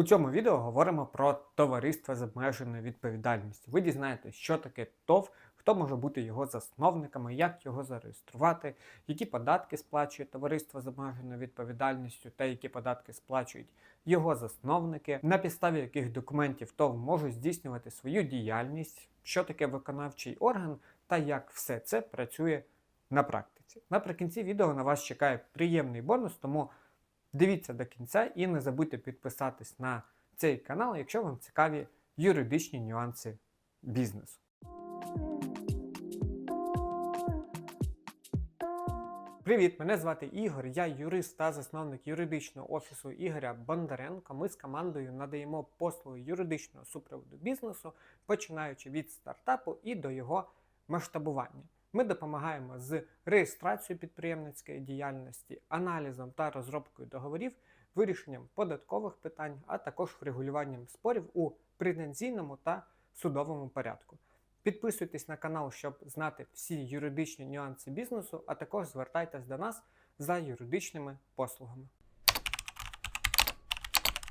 У цьому відео говоримо про товариство з обмеженою відповідальністю. Ви дізнаєтесь, що таке ТОВ, хто може бути його засновниками, як його зареєструвати, які податки сплачує товариство з обмеженою відповідальністю та які податки сплачують його засновники, на підставі яких документів ТОВ можуть здійснювати свою діяльність, що таке виконавчий орган та як все це працює на практиці. Наприкінці відео на вас чекає приємний бонус, тому Дивіться до кінця і не забудьте підписатись на цей канал, якщо вам цікаві юридичні нюанси бізнесу. Привіт, мене звати Ігор, я юрист та засновник юридичного офісу Ігоря Бондаренко. Ми з командою надаємо послуги юридичного супроводу бізнесу, починаючи від стартапу і до його масштабування. Ми допомагаємо з реєстрацією підприємницької діяльності, аналізом та розробкою договорів, вирішенням податкових питань, а також врегулюванням спорів у претензійному та судовому порядку. Підписуйтесь на канал, щоб знати всі юридичні нюанси бізнесу, а також звертайтесь до нас за юридичними послугами.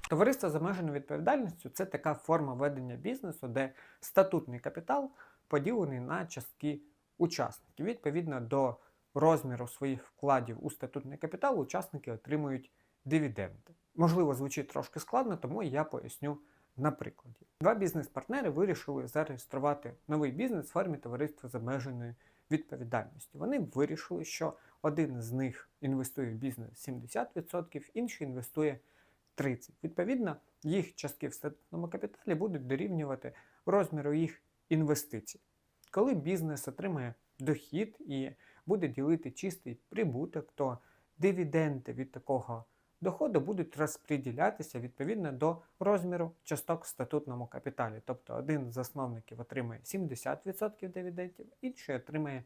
Товариство з обмеженою відповідальністю це така форма ведення бізнесу, де статутний капітал поділений на частки учасників. Відповідно до розміру своїх вкладів у статутний капітал, учасники отримують дивіденди. Можливо, звучить трошки складно, тому я поясню на прикладі. Два бізнес-партнери вирішили зареєструвати новий бізнес в формі товариства з обмеженою відповідальністю. Вони вирішили, що один з них інвестує в бізнес 70%, інший інвестує 30%. Відповідно, їх частки в статутному капіталі будуть дорівнювати розміру їх інвестицій. Коли бізнес отримає дохід і буде ділити чистий прибуток, то дивіденди від такого доходу будуть розподілятися відповідно до розміру часток в статутному капіталі. Тобто один з засновників отримає 70% дивідендів, інший отримає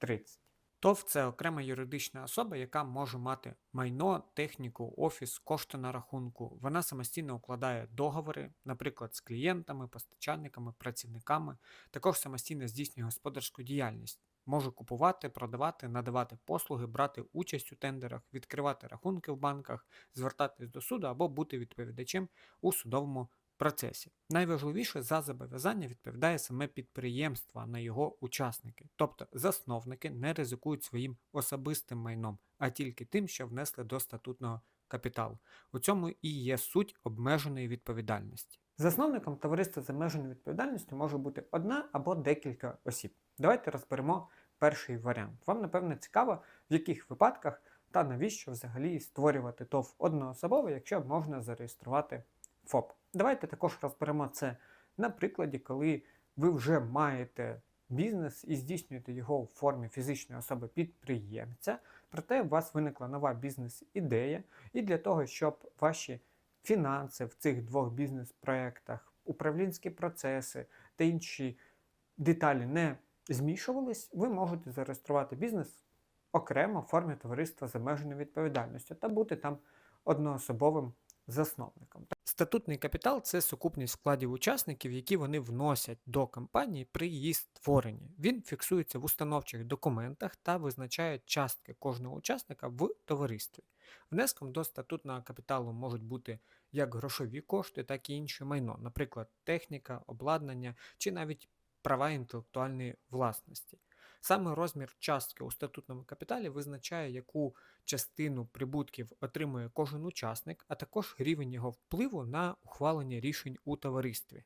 30%. ТОВ це окрема юридична особа, яка може мати майно, техніку, офіс, кошти на рахунку. Вона самостійно укладає договори, наприклад, з клієнтами, постачальниками, працівниками, також самостійно здійснює господарську діяльність. Може купувати, продавати, надавати послуги, брати участь у тендерах, відкривати рахунки в банках, звертатись до суду або бути відповідачем у судовому процесі. Найважливіше за зобов'язання відповідає саме підприємство, а не його учасники. Тобто засновники не ризикують своїм особистим майном, а тільки тим, що внесли до статутного капіталу. У цьому і є суть обмеженої відповідальності. Засновником товариства з обмеженою відповідальністю може бути одна або декілька осіб. Давайте розберемо перший варіант. Вам, напевно, цікаво, в яких випадках та навіщо взагалі створювати ТОВ одноособово, якщо можна зареєструвати ФОП. Давайте також розберемо це на прикладі, коли ви вже маєте бізнес і здійснюєте його у формі фізичної особи-підприємця, проте у вас виникла нова бізнес-ідея, і для того, щоб ваші фінанси в цих двох бізнес-проєктах, управлінські процеси та інші деталі не змішувались, ви можете зареєструвати бізнес окремо в формі товариства з обмеженою відповідальністю та бути там одноособовим засновником. Статутний капітал це сукупність вкладів учасників, які вони вносять до компанії при її створенні. Він фіксується в установчих документах та визначає частки кожного учасника в товаристві. Внеском до статутного капіталу можуть бути як грошові кошти, так і інше майно, наприклад, техніка, обладнання чи навіть права інтелектуальної власності. Саме розмір частки у статутному капіталі визначає, яку частину прибутків отримує кожен учасник, а також рівень його впливу на ухвалення рішень у товаристві.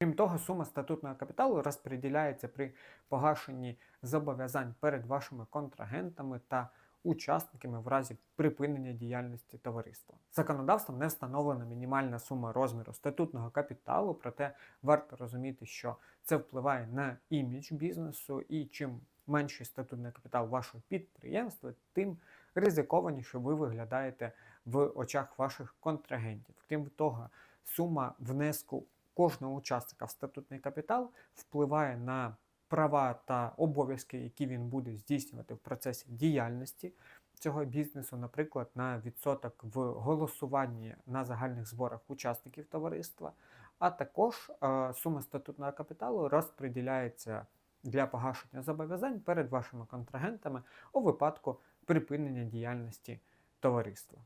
Крім того, сума статутного капіталу розподіляється при погашенні зобов'язань перед вашими контрагентами та учасниками в разі припинення діяльності товариства. Законодавством не встановлена мінімальна сума розміру статутного капіталу, проте варто розуміти, що це впливає на імідж бізнесу, і чим менший статутний капітал вашого підприємства, тим ризикованіше ви виглядаєте в очах ваших контрагентів. Крім того, сума внеску кожного учасника в статутний капітал впливає на права та обов'язки, які він буде здійснювати в процесі діяльності цього бізнесу, наприклад, на відсоток в голосуванні на загальних зборах учасників товариства, а також е, сума статутного капіталу розподіляється для погашення зобов'язань перед вашими контрагентами у випадку припинення діяльності товариства.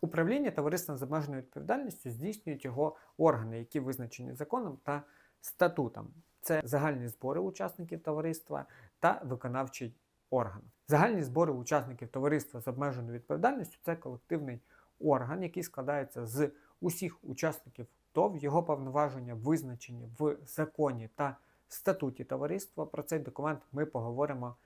Управління товариством з обмеженою відповідальністю здійснюють його органи, які визначені законом та статутом. Це загальні збори учасників товариства та виконавчий орган. Загальні збори учасників товариства з обмеженою відповідальністю це колективний орган, який складається з усіх учасників ТОВ, його повноваження визначені в законі та статуті товариства. Про цей документ ми поговоримо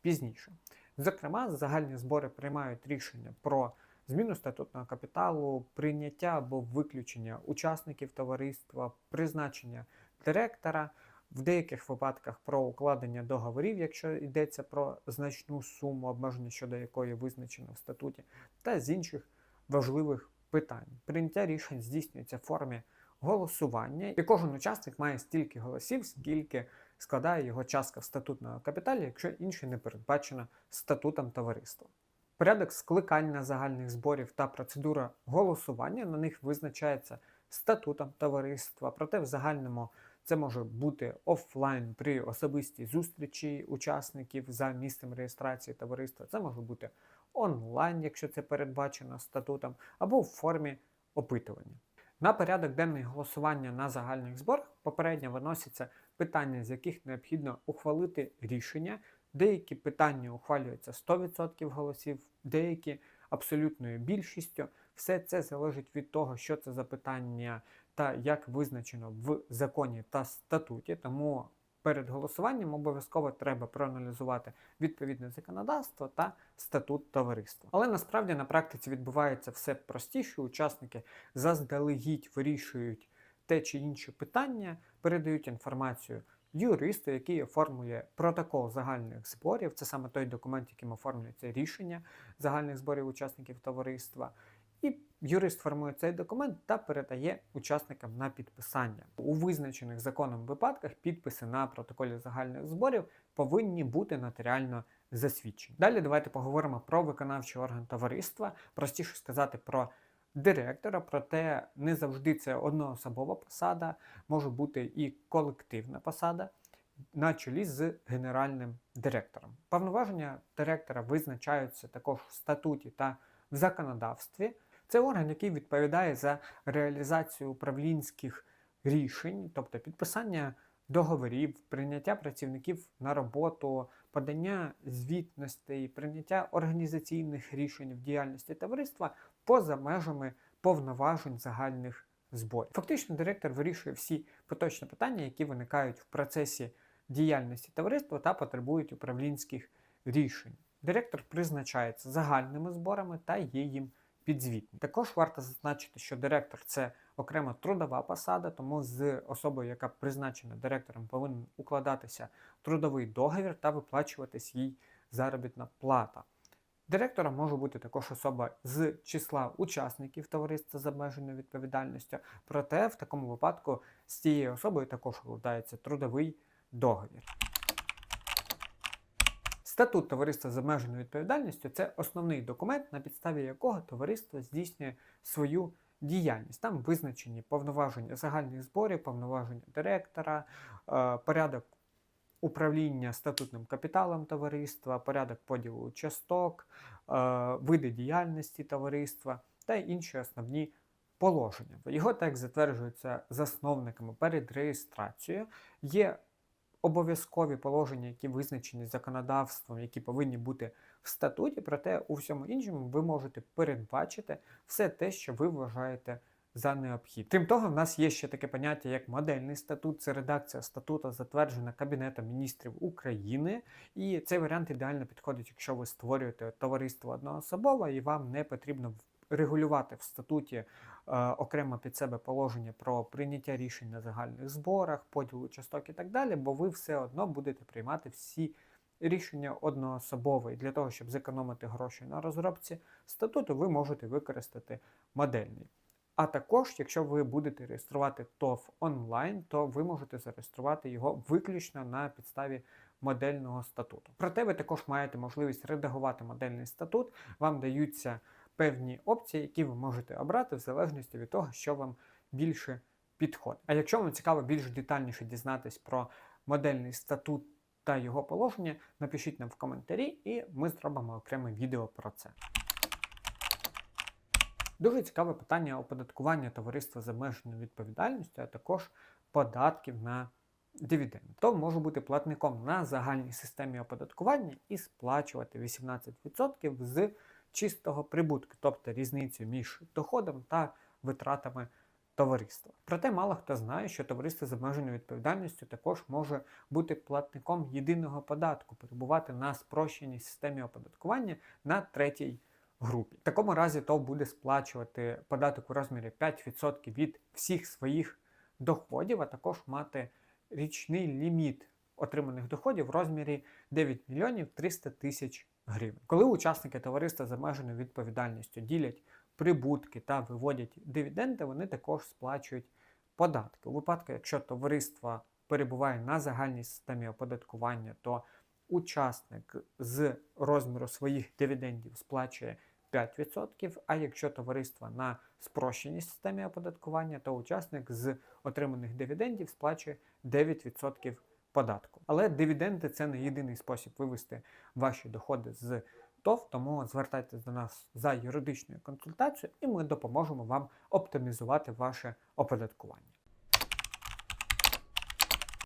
пізніше. Зокрема, загальні збори приймають рішення про зміну статутного капіталу, прийняття або виключення учасників товариства, призначення директора, в деяких випадках про укладення договорів, якщо йдеться про значну суму, обмеження щодо якої визначено в статуті, та з інших важливих питань. Прийняття рішень здійснюється в формі голосування, і кожен учасник має стільки голосів, скільки складає його частка в статутному капіталі, якщо інше не передбачено статутом товариства. Порядок скликання загальних зборів та процедура голосування на них визначається статутом товариства, проте в загальному це може бути офлайн при особистій зустрічі учасників за місцем реєстрації товариства. Це може бути онлайн, якщо це передбачено статутом, або в формі опитування. На порядок денний голосування на загальних зборах попередньо виносяться питання, з яких необхідно ухвалити рішення. Деякі питання ухвалюються 100% голосів, деякі абсолютною більшістю. Все це залежить від того, що це за питання та як визначено в законі та статуті. Тому перед голосуванням обов'язково треба проаналізувати відповідне законодавство та статут товариства. Але насправді на практиці відбувається все простіше. Учасники заздалегідь вирішують те чи інше питання, передають інформацію юристу, який оформлює протокол загальних зборів. Це саме той документ, яким оформлюється рішення загальних зборів учасників товариства. І юрист формує цей документ та передає учасникам на підписання. У визначених законом випадках підписи на протоколі загальних зборів повинні бути нотаріально засвідчені. Далі давайте поговоримо про виконавчий орган товариства, простіше сказати про директора, проте не завжди це одноособова посада, може бути і колективна посада. На чолі з генеральним директором. Повноваження директора визначаються також в статуті та в законодавстві. Це орган, який відповідає за реалізацію управлінських рішень, тобто підписання договорів, прийняття працівників на роботу, подання звітностей, прийняття організаційних рішень в діяльності товариства поза межами повноважень загальних зборів. Фактично, директор вирішує всі поточні питання, які виникають в процесі діяльності товариства та потребують управлінських рішень. Директор призначається загальними зборами та є їм підзвітні. Також варто зазначити, що директор це окрема трудова посада, тому з особою, яка призначена директором, повинен укладатися трудовий договір та виплачуватись їй заробітна плата. Директором може бути також особа з числа учасників товариства з обмеженою відповідальністю, проте в такому випадку з цією особою також укладається трудовий договір. Статут товариства з обмеженою відповідальністю це основний документ, на підставі якого товариство здійснює свою діяльність. Там визначені повноваження загальних зборів, повноваження директора, е, порядок управління статутним капіталом товариства, порядок поділу часток, е, види діяльності товариства та інші основні положення. Його текст затверджується засновниками перед реєстрацією. Є обов'язкові положення, які визначені законодавством, які повинні бути в статуті, проте у всьому іншому ви можете передбачити все те, що ви вважаєте за необхідне. Крім того, в нас є ще таке поняття, як модельний статут. Це редакція статуту, затверджена Кабінетом міністрів України. І цей варіант ідеально підходить, якщо ви створюєте товариство одноособове і вам не потрібно регулювати в статуті окремо під себе положення про прийняття рішень на загальних зборах, поділу часток і так далі, бо ви все одно будете приймати всі рішення одноособове. І для того, щоб зекономити гроші на розробці статуту, ви можете використати модельний. А також, якщо ви будете реєструвати ТОВ онлайн, то ви можете зареєструвати його виключно на підставі модельного статуту. Проте ви також маєте можливість редагувати модельний статут, вам даються певні опції, які ви можете обрати в залежності від того, що вам більше підходить. А якщо вам цікаво більш детальніше дізнатись про модельний статут та його положення, напишіть нам в коментарі, і ми зробимо окреме відео про це. Дуже цікаве питання оподаткування товариства з обмеженою відповідальністю, а також податків на дивіденди. То може бути платником на загальній системі оподаткування і сплачувати 18% з чистого прибутку, тобто різницю між доходом та витратами товариства. Проте мало хто знає, що товариство з обмеженою відповідальністю також може бути платником єдиного податку, перебувати на спрощеній системі оподаткування на третій групі. В такому разі ТОВ буде сплачувати податок у розмірі 5% від всіх своїх доходів, а також мати річний ліміт отриманих доходів в розмірі 9 мільйонів 300 тисяч гривень. Коли учасники товариства з обмеженою відповідальністю ділять прибутки та виводять дивіденди, вони також сплачують податки. У випадку, якщо товариство перебуває на загальній системі оподаткування, то учасник з розміру своїх дивідендів сплачує 5%, а якщо товариство на спрощеній системі оподаткування, то учасник з отриманих дивідендів сплачує 9% податку. Але дивіденди це не єдиний спосіб вивести ваші доходи з ТОВ, тому звертайтесь до нас за юридичною консультацією, і ми допоможемо вам оптимізувати ваше оподаткування.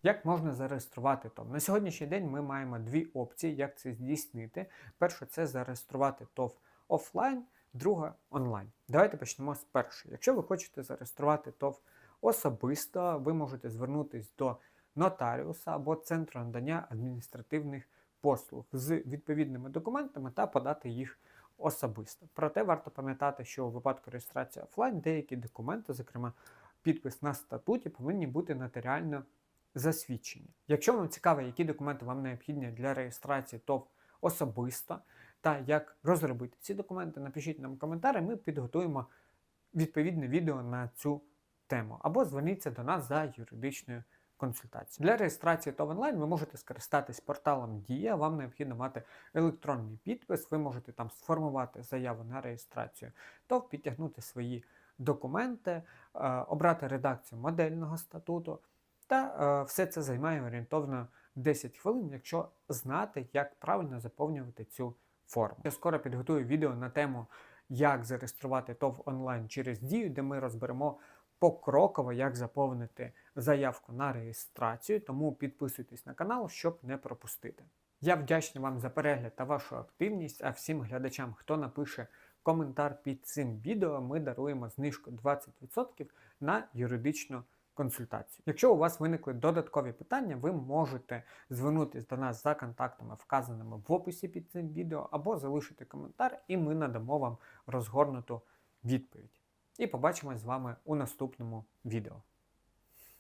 Як можна зареєструвати ТОВ? На сьогоднішній день ми маємо дві опції, як це здійснити. Перше, це зареєструвати ТОВ офлайн, друга онлайн. Давайте почнемо з першої. Якщо ви хочете зареєструвати ТОВ особисто, ви можете звернутися до нотаріуса або центру надання адміністративних послуг з відповідними документами та подати їх особисто. Проте варто пам'ятати, що у випадку реєстрації офлайн деякі документи, зокрема підпис на статуті, повинні бути нотаріально засвідчені. Якщо вам цікаво, які документи вам необхідні для реєстрації ТОВ особисто, та як розробити ці документи, напишіть нам коментарі, ми підготуємо відповідне відео на цю тему. Або зверніться до нас за юридичною консультацією. Для реєстрації ТОВ онлайн ви можете скористатись порталом Дія, вам необхідно мати електронний підпис, ви можете там сформувати заяву на реєстрацію, ТОВ підтягнути свої документи, е, обрати редакцію модельного статуту. Та е, все це займає орієнтовно 10 хвилин, якщо знати, як правильно заповнювати цю форму. Я скоро підготую відео на тему, як зареєструвати ТОВ онлайн через Дію, де ми розберемо покроково, як заповнити заявку на реєстрацію, тому підписуйтесь на канал, щоб не пропустити. Я вдячний вам за перегляд та вашу активність, а всім глядачам, хто напише коментар під цим відео, ми даруємо знижку 20% на юридичну консультацію. Якщо у вас виникли додаткові питання, ви можете звернутися до нас за контактами, вказаними в описі під цим відео, або залишити коментар, і ми надамо вам розгорнуту відповідь. І побачимось з вами у наступному відео.